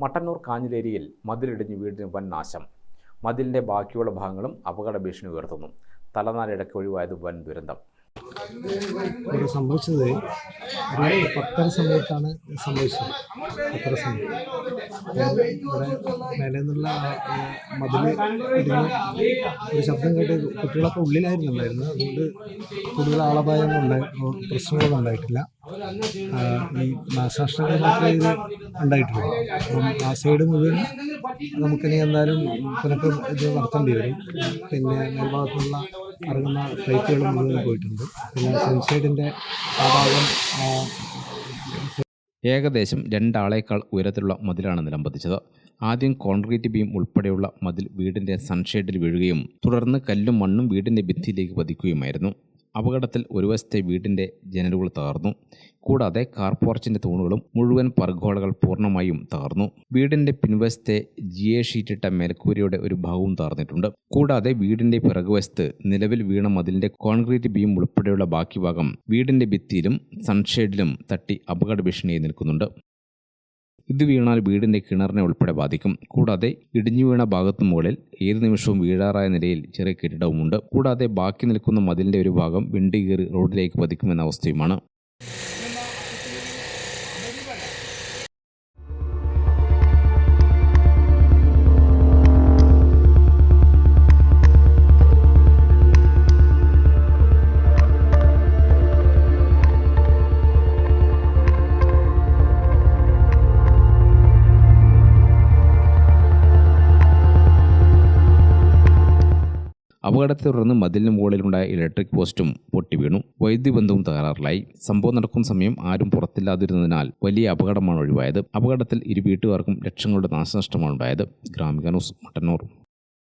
മട്ടന്നൂർ കാഞ്ഞിലേരിയിൽ മതിലിടിഞ്ഞ് വീടിന് വൻ നാശം. മതിലിന്റെ ബാക്കിയുള്ള ഭാഗങ്ങളും അപകട ഭീഷണി ഉയർത്തുന്നു. തലനാരിടയ്ക്ക് ഒഴിവായത് വൻ ദുരന്തം. ഇവിടെ സംഭവിച്ചത് ഒരു പത്തര സമയത്താണ് സംഭവിച്ചത്. പത്തര സമയം. ഇവിടെ മേലെ നിന്നുള്ള മതിൽ ഒരു ശബ്ദം കേട്ട് കുട്ടികളൊക്കെ ഉള്ളിലായിരുന്നു ഉണ്ടായിരുന്നത് അതുകൊണ്ട് കൂടുതൽ ആളപായം ഉണ്ടായി പ്രശ്നങ്ങളൊന്നും ഉണ്ടായിട്ടില്ല. ഈ നാശനഷ്ടങ്ങൾ മാത്രമേ ഇത് ഉണ്ടായിട്ടുള്ളൂ. അപ്പം ആ സൈഡ് മുഴുവൻ നമുക്കിനി എന്തായാലും പുനഃക്ര ഇത് നടത്തേണ്ടി വരും. പിന്നെ മേൽഭാഗത്തുള്ള ഇറങ്ങുന്ന ഫ്ലൈറ്റുകൾ മുഴുവൻ പോയിട്ടുണ്ട്. പിന്നെ സൺസൈഡിന്റെ ആ ഭാഗം ഏകദേശം രണ്ടാളേക്കാൾ ഉയരത്തിലുള്ള മതിലാണ് നിലംപതിച്ചത്. ആദ്യം കോൺക്രീറ്റ് ബീം ഉൾപ്പെടെയുള്ള മതിൽ വീടിന്റെ സൺഷെയ്ഡിൽ വീഴുകയും തുടർന്ന് കല്ലും മണ്ണും വീടിന്റെ ഭിത്തിയിലേക്ക് പതിക്കുകയുമായിരുന്നു. അപകടത്തിൽ ഒരു വശത്തെ വീടിന്റെ ജനലുകൾ തകർന്നു. കൂടാതെ കാർ പോർച്ചിന്റെ തൂണുകളും മുഴുവൻ പർഗോളകൾ പൂർണമായും തകർന്നു. വീടിന്റെ പിൻവശത്തെ ജി എ ഷീറ്റിട്ട മേൽക്കൂരയുടെ ഒരു ഭാഗവും തകർന്നിട്ടുണ്ട്. കൂടാതെ വീടിന്റെ പിറകുവശത്ത് നിലവിൽ വീണ മതിലിന്റെ കോൺക്രീറ്റ് ബീം ഉൾപ്പെടെയുള്ള ബാക്കി ഭാഗം വീടിന്റെ ഭിത്തിയിലും സൺഷെയ്ഡിലും തട്ടി അപകട ഭീഷണിയായി നിൽക്കുന്നുണ്ട്. ഇത് വീണാൽ വീടിന്റെ കിണറിനെ ഉൾപ്പെടെ ബാധിക്കും. കൂടാതെ ഇടിഞ്ഞു വീണ ഭാഗത്തു മുകളിൽ ഏത് നിമിഷവും വീഴാറായ നിലയിൽ ചെറിയ കെട്ടിടവുമുണ്ട്. കൂടാതെ ബാക്കി നിൽക്കുന്ന മതിലിന്റെ ഒരു ഭാഗം വിണ്ടി കയറി റോഡിലേക്ക് പതിക്കുമെന്ന അവസ്ഥയുമാണ്. അപകടത്തെ തുടർന്ന് മതിലിന് മുകളിലുണ്ടായ ഇലക്ട്രിക് പോസ്റ്റും പൊട്ടി വീണു. വൈദ്യുതി ബന്ധവും തകരാറിലായി. സംഭവം നടക്കുന്ന സമയം ആരും പുറത്തില്ലാതിരുന്നതിനാൽ വലിയ അപകടമാണ് ഒഴിവായത്. അപകടത്തിൽ ഇരു വീട്ടുകാർക്കും ലക്ഷങ്ങളുടെ നാശനഷ്ടമാണ് ഉണ്ടായത്. ഗ്രാമിക ന്യൂസ് മട്ടന്നൂർ.